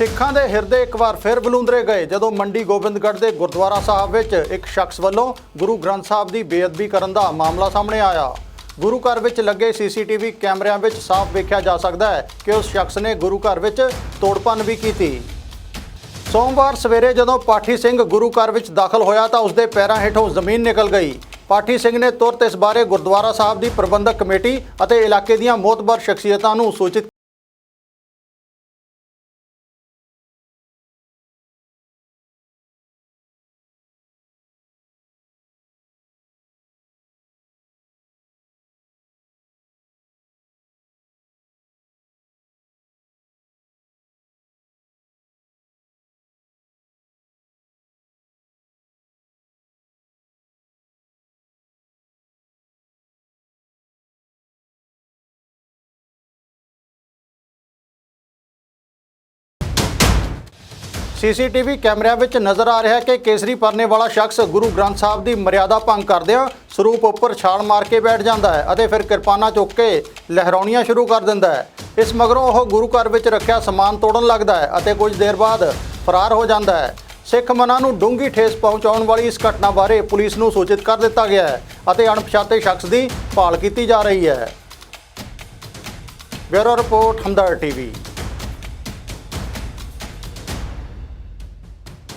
ਸਿੱਖਾਂ ਦੇ ਹਿਰਦੇ ਇੱਕ ਵਾਰ ਫਿਰ ਬਲੂੰਦਰੇ ਗਏ, ਜਦੋਂ ਮੰਡੀ ਗੋਬਿੰਦਗੜ੍ਹ ਦੇ ਗੁਰਦੁਆਰਾ ਸਾਹਿਬ ਵਿੱਚ ਇੱਕ ਸ਼ਖਸ ਵੱਲੋਂ ਗੁਰੂ ਗ੍ਰੰਥ ਸਾਹਿਬ ਦੀ ਬੇਅਦਬੀ ਕਰਨ ਦਾ ਮਾਮਲਾ ਸਾਹਮਣੇ ਆਇਆ। ਗੁਰੂ ਘਰ ਵਿੱਚ ਲੱਗੇ ਸੀਸੀਟੀਵੀ ਕੈਮਰਿਆਂ ਵਿੱਚ ਸਾਫ਼ ਵੇਖਿਆ ਜਾ ਸਕਦਾ ਹੈ ਕਿ ਉਸ ਸ਼ਖਸ ਨੇ ਗੁਰੂ ਘਰ ਵਿੱਚ ਤੋੜਪੰਨ ਵੀ ਕੀਤੀ। ਸੋਮਵਾਰ ਸਵੇਰੇ ਜਦੋਂ ਪਾਠੀ ਸਿੰਘ ਗੁਰੂ ਘਰ ਵਿੱਚ ਦਾਖਲ ਹੋਇਆ ਤਾਂ ਉਸਦੇ ਪੈਰਾਂ ਹੇਠੋਂ ਜ਼ਮੀਨ ਨਿਕਲ ਗਈ। ਪਾਠੀ ਸਿੰਘ ਨੇ ਤੁਰਤ ਇਸ ਬਾਰੇ ਗੁਰਦੁਆਰਾ ਸਾਹਿਬ ਦੀ ਪ੍ਰਬੰਧਕ ਕਮੇਟੀ ਅਤੇ ਇਲਾਕੇ ਦੀਆਂ ਮੋਤਬਰ ਸ਼ਖਸੀਅਤਾਂ ਨੂੰ ਸੂਚਿਤ ਸੀਸੀਟੀਵੀ ਕੈਮਰਿਆਂ ਵਿੱਚ ਨਜ਼ਰ ਆ ਰਿਹਾ ਹੈ ਕਿ ਕੇਸਰੀ ਪਰਨੇ ਵਾਲਾ ਸ਼ਖਸ ਗੁਰੂ ਗ੍ਰੰਥ ਸਾਹਿਬ ਦੀ ਮਰਿਆਦਾ ਭੰਗ ਕਰਦਿਆਂ ਸਰੂਪ ਉੱਪਰ ਛਾਲ ਮਾਰ ਕੇ ਬੈਠ ਜਾਂਦਾ ਹੈ ਅਤੇ ਫਿਰ ਕਿਰਪਾਨਾਂ ਚੁੱਕ ਕੇ ਲਹਿਰਾਉਣੀਆਂ ਸ਼ੁਰੂ ਕਰ ਦਿੰਦਾ ਹੈ। ਇਸ ਮਗਰੋਂ ਉਹ ਗੁਰੂ ਘਰ ਵਿੱਚ ਰੱਖਿਆ ਸਮਾਨ ਤੋੜਨ ਲੱਗਦਾ ਹੈ ਅਤੇ ਕੁਝ ਦੇਰ ਬਾਅਦ ਫਰਾਰ ਹੋ ਜਾਂਦਾ ਹੈ। ਸਿੱਖ ਮਨਾਂ ਨੂੰ ਡੂੰਘੀ ਠੇਸ ਪਹੁੰਚਾਉਣ ਵਾਲੀ ਇਸ ਘਟਨਾ ਬਾਰੇ ਪੁਲਿਸ ਨੂੰ ਸੂਚਿਤ ਕਰ ਦਿੱਤਾ ਗਿਆ ਹੈ ਅਤੇ ਅਣਪਛਾਤੇ ਸ਼ਖਸ ਦੀ ਭਾਲ ਕੀਤੀ ਜਾ ਰਹੀ ਹੈ। Bureau report Hamdard TV.